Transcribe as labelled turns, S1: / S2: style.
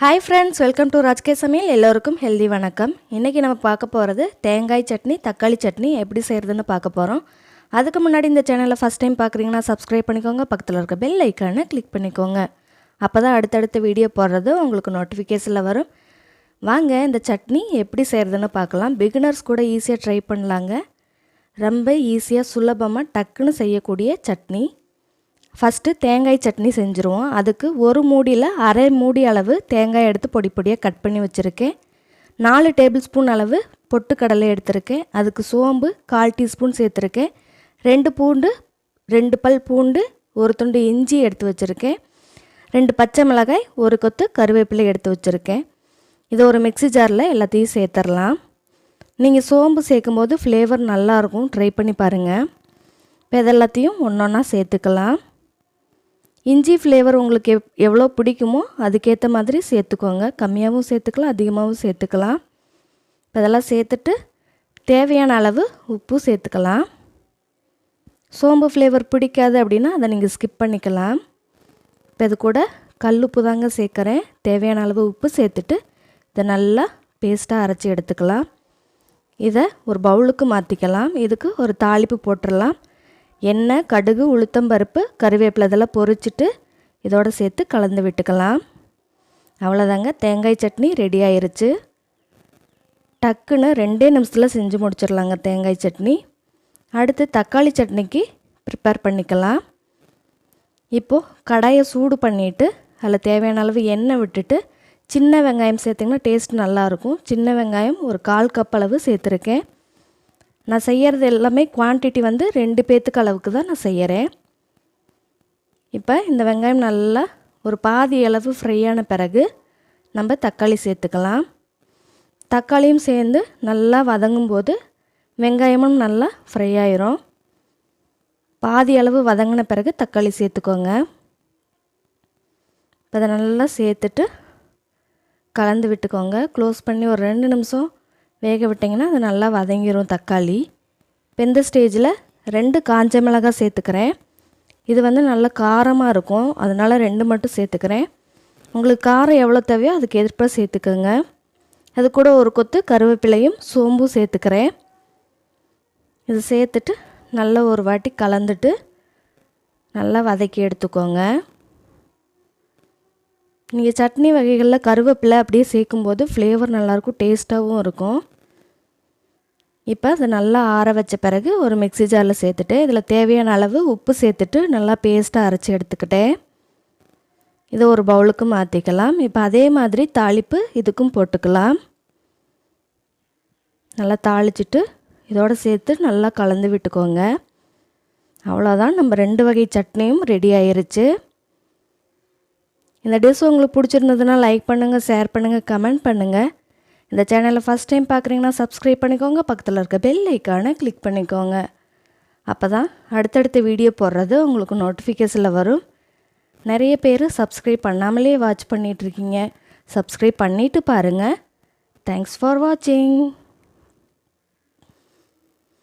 S1: Hi friends welcome to Rajke சமையல் எல்லோருக்கும் healthy வணக்கம். இன்றைக்கி நம்ம பார்க்க போகிறது தேங்காய் சட்னி தக்காளி சட்னி எப்படி செய்கிறதுன்னு பார்க்க போகிறோம் அதுக்கு முன்னாடி இந்த சேனலை ஃபஸ்ட் டைம் பார்க்குறீங்கன்னா சப்ஸ்கிரைப் பண்ணிக்கோங்க. பக்கத்தில் இருக்க பெல் ஐக்கானை கிளிக் பண்ணிக்கோங்க. அப்போ தான் அடுத்தடுத்த வீடியோ போடுறது உங்களுக்கு நோட்டிஃபிகேஷனில் வரும். வாங்க இந்த சட்னி எப்படி செய்கிறதுன்னு பார்க்கலாம். பிகினர்ஸ் கூட ஈஸியாக ட்ரை பண்ணலாங்க. ரொம்ப ஈஸியாக சுலபமாக டக்குன்னு செய்யக்கூடிய சட்னி. ஃபஸ்ட்டு தேங்காய் சட்னி செஞ்சுருவோம். அதுக்கு ஒரு மூடியில் அரை மூடி அளவு தேங்காய் எடுத்து பொடி பொடியாக கட் பண்ணி வச்சுருக்கேன். நாலு டேபிள் ஸ்பூன் அளவு பொட்டுக்கடலை எடுத்திருக்கேன். அதுக்கு சோம்பு கால் டீஸ்பூன் சேர்த்துருக்கேன். ரெண்டு பூண்டு ரெண்டு பல் பூண்டு ஒரு துண்டு இஞ்சி எடுத்து வச்சுருக்கேன். ரெண்டு பச்சை மிளகாய் ஒரு கொத்து கருவேப்பிலை எடுத்து வச்சுருக்கேன். இதை ஒரு மிக்ஸி ஜாரில் எல்லாத்தையும் சேர்த்துடலாம் நீங்கள் சோம்பு சேர்க்கும் போது ஃப்ளேவர் நல்லாயிருக்கும். ட்ரை பண்ணி பாருங்கள் இப்போ இதெல்லாத்தையும் ஒன்று ஒன்றா சேர்த்துக்கலாம். இஞ்சி ஃப்ளேவர் உங்களுக்கு எவ் எவ்வளோ பிடிக்குமோ அதுக்கேற்ற மாதிரி சேர்த்துக்கோங்க. கம்மியாகவும் சேர்த்துக்கலாம் அதிகமாகவும் சேர்த்துக்கலாம். இப்போ இதெல்லாம் சேர்த்துட்டு தேவையான அளவு உப்பு சேர்த்துக்கலாம். சோம்பு ஃப்ளேவர் பிடிக்காது அப்படின்னா அதை நீங்கள் ஸ்கிப் பண்ணிக்கலாம். இப்போ இது கூட கல் உப்பு தாங்க சேர்க்குறேன். தேவையான அளவு உப்பு சேர்த்துட்டு இதை நல்லா பேஸ்ட்டாக அரைச்சி எடுத்துக்கலாம். இதை ஒரு பவுலுக்கு மாற்றிக்கலாம் இதுக்கு ஒரு தாளிப்பு போட்டுடலாம். எண்ணெய் கடுகு உளுத்தம்பருப்பு கருவேப்பிலை இதெல்லாம் பொறிச்சிட்டு இதோடு சேர்த்து கலந்து விட்டுக்கலாம். அவ்வளோதாங்க தேங்காய் சட்னி ரெடி ஆயிருச்சு. டக்குன்னு ரெண்டே நிமிஷத்தில் செஞ்சு முடிச்சிடலாங்க தேங்காய் சட்னி. அடுத்து தக்காளி சட்னிக்கு ப்ரிப்பேர் பண்ணிக்கலாம். இப்போது கடாயை சூடு பண்ணிவிட்டு அதில் தேவையான அளவு எண்ணெய் விட்டுட்டு சின்ன வெங்காயம் சேர்த்திங்கன்னா டேஸ்ட் நல்லாயிருக்கும் சின்ன வெங்காயம் ஒரு கால் கப் அளவு சேர்த்துருக்கேன். நான் செய்கிறது எல்லாமே குவான்டிட்டி வந்து ரெண்டு பேத்துக்கு அளவுக்கு தான் நான் செய்கிறேன் இப்போ இந்த வெங்காயம் நல்லா ஒரு பாதி அளவு ஃப்ரையான பிறகு நம்ம தக்காளி சேர்த்துக்கலாம். தக்காளியும் சேர்ந்து நல்லா வதங்கும் போது வெங்காயமும் நல்லா ஃப்ரை ஆயிரும். பாதி அளவு வதங்கின பிறகு தக்காளி சேர்த்துக்கோங்க. இப்போ அதை நல்லா சேர்த்துட்டு கலந்து விட்டுக்கோங்க. க்ளோஸ் பண்ணி ஒரு ரெண்டு நிமிஷம் வேக விட்டிங்கன்னா அது நல்லா வதங்கிடும் தக்காளி. இப்போ இந்த ஸ்டேஜில் ரெண்டு காஞ்ச மிளகாய் சேர்த்துக்கிறேன். இது வந்து நல்ல காரமாக இருக்கும். அதனால் ரெண்டு மட்டும் சேர்த்துக்கிறேன். உங்களுக்கு காரம் எவ்வளோ தேவையோ அதுக்கு எதிர்ப்பாக சேர்த்துக்கோங்க. அது கூட ஒரு கொத்து கருவேப்பிலையும் சோம்பும் சேர்த்துக்கிறேன். இது சேர்த்துட்டு நல்லா ஒரு வாட்டி கலந்துட்டு நல்லா வதக்கி எடுத்துக்கோங்க. நீங்கள் சட்னி வகைகளில் கருவேப்பிலை அப்படியே சேர்க்கும்போது ஃப்ளேவர் நல்லாயிருக்கும் டேஸ்ட்டாகவும் இருக்கும். இப்போ அதை நல்லா ஆற வச்ச பிறகு ஒரு மிக்ஸி ஜாரில் சேர்த்துட்டு இதில் தேவையான அளவு உப்பு சேர்த்துட்டு நல்லா பேஸ்ட்டாக அரைச்சி எடுத்துக்கிட்டேன் இதை ஒரு பவுலுக்கு மாற்றிக்கலாம் இப்போ அதே மாதிரி தாளிப்பு இதுக்கும் போட்டுக்கலாம். நல்லா தாளிச்சிட்டு இதோடு சேர்த்து நல்லா கலந்து விட்டுக்கோங்க. அவ்வளோதான் நம்ம ரெண்டு வகை சட்னியும் ரெடி ஆயிருச்சு. இந்த டிஷ் உங்களுக்கு பிடிச்சிருந்ததுன்னா லைக் பண்ணுங்கள் ஷேர் பண்ணுங்கள் கமெண்ட் பண்ணுங்கள் இந்த சேனலை ஃபஸ்ட் டைம் பார்க்குறீங்கன்னா சப்ஸ்கிரைப் பண்ணிக்கோங்க பக்கத்தில் இருக்க பெல் ஐக்கானை கிளிக் பண்ணிக்கோங்க. அப்போ தான் அடுத்தடுத்த வீடியோ போடுறது உங்களுக்கு நோட்டிஃபிகேஷனில் வரும். நிறைய பேர் சப்ஸ்கிரைப் பண்ணாமலே வாட்ச் பண்ணிகிட்ருக்கீங்க சப்ஸ்கிரைப் பண்ணிவிட்டு பாருங்கள் தேங்க்ஸ் ஃபார் வாட்சிங்